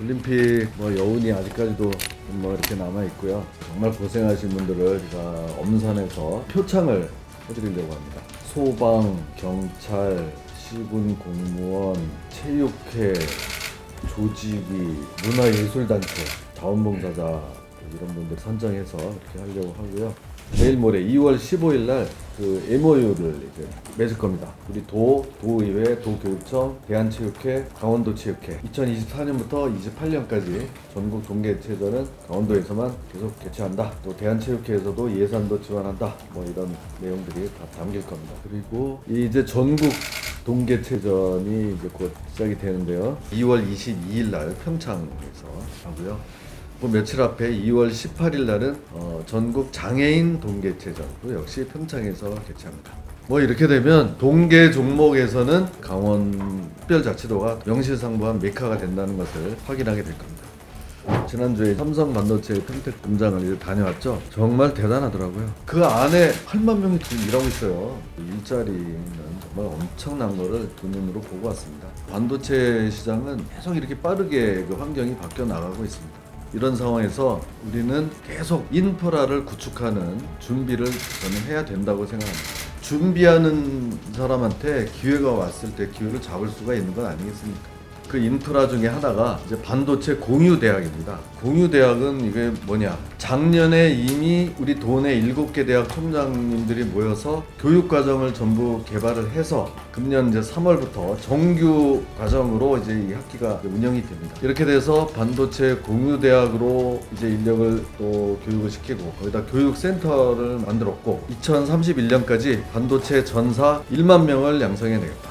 올림픽 뭐 여운이 아직까지도 뭐 이렇게 남아 있고요. 정말 고생하신 분들을 제가 엄선해서 표창을 해드리려고 합니다. 소방, 경찰, 시군 공무원, 체육회, 조직위, 문화예술단체, 자원봉사자 이런 분들 선정해서 이렇게 하려고 하고요. 내일 모레 2월 15일 날그 MOU를 이제 맺을 겁니다. 우리 도, 도의회, 도교육청, 대한체육회, 강원도체육회 2024년부터 28년까지 전국 동계체전은 강원도에서만 계속 개최한다. 또 대한체육회에서도 예산도 지원한다. 뭐 이런 내용들이 다 담길 겁니다. 그리고 이제 전국 동계체전이 이제 곧 시작이 되는데요. 2월 22일 날 평창에서 하고요. 그 며칠 앞에 2월 18일 날은 어, 전국 장애인 동계체전도 역시 평창에서 개최합니다. 뭐 이렇게 되면 동계 종목에서는 강원 특별자치도가 명실상부한 메카가 된다는 것을 확인하게 될 겁니다. 지난주에 삼성 반도체 평택 공장을 다녀왔죠. 정말 대단하더라고요. 그 안에 8만 명이 지금 일하고 있어요. 일자리는 정말 엄청난 거를 두 눈으로 보고 왔습니다. 반도체 시장은 계속 이렇게 빠르게 그 환경이 바뀌어 나가고 있습니다. 이런 상황에서 우리는 계속 인프라를 구축하는 준비를 저는 해야 된다고 생각합니다. 준비하는 사람한테 기회가 왔을 때 기회를 잡을 수가 있는 건 아니겠습니까? 그 인프라 중에 하나가 이제 반도체 공유 대학입니다. 공유 대학은 이게 뭐냐? 작년에 이미 우리 도내 일곱 개 대학 총장님들이 모여서 교육 과정을 전부 개발을 해서 금년 이제 3월부터 정규 과정으로 이제 이 학기가 운영이 됩니다. 이렇게 돼서 반도체 공유 대학으로 이제 인력을 또 교육을 시키고 거기다 교육 센터를 만들었고 2031년까지 반도체 전사 1만 명을 양성해 내겠다.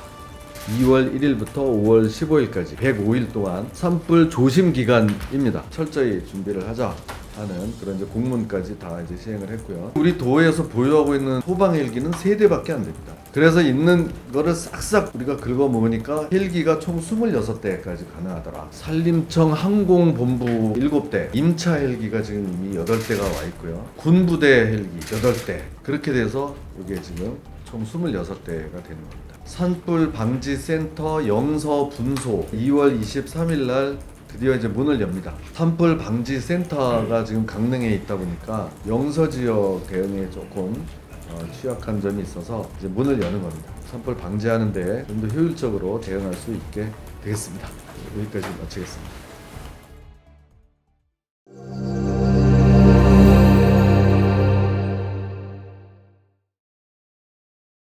2월 1일부터 5월 15일까지 105일 동안 산불 조심 기간입니다. 철저히 준비를 하자. 하는 그런 이제 공문까지 다 이제 시행을 했고요. 우리 도에서 보유하고 있는 소방 헬기는 세 대밖에 안 됩니다. 그래서 있는 거를 싹싹 우리가 긁어 먹으니까 헬기가 총 26대까지 가능하더라. 산림청 항공본부 7대, 임차 헬기가 지금 이미 8대가 와 있고요. 군부대 헬기 8대. 그렇게 돼서 이게 지금 총 26대가 되는 겁니다. 산불 방지 센터 영서 분소 2월 23일 날 드디어 이제 문을 엽니다. 산불 방지 센터가 지금 강릉에 있다 보니까 영서 지역 대응에 조금 어, 취약한 점이 있어서 이제 문을 여는 겁니다. 산불 방지하는데 좀 더 효율적으로 대응할 수 있게 되겠습니다. 여기까지 마치겠습니다.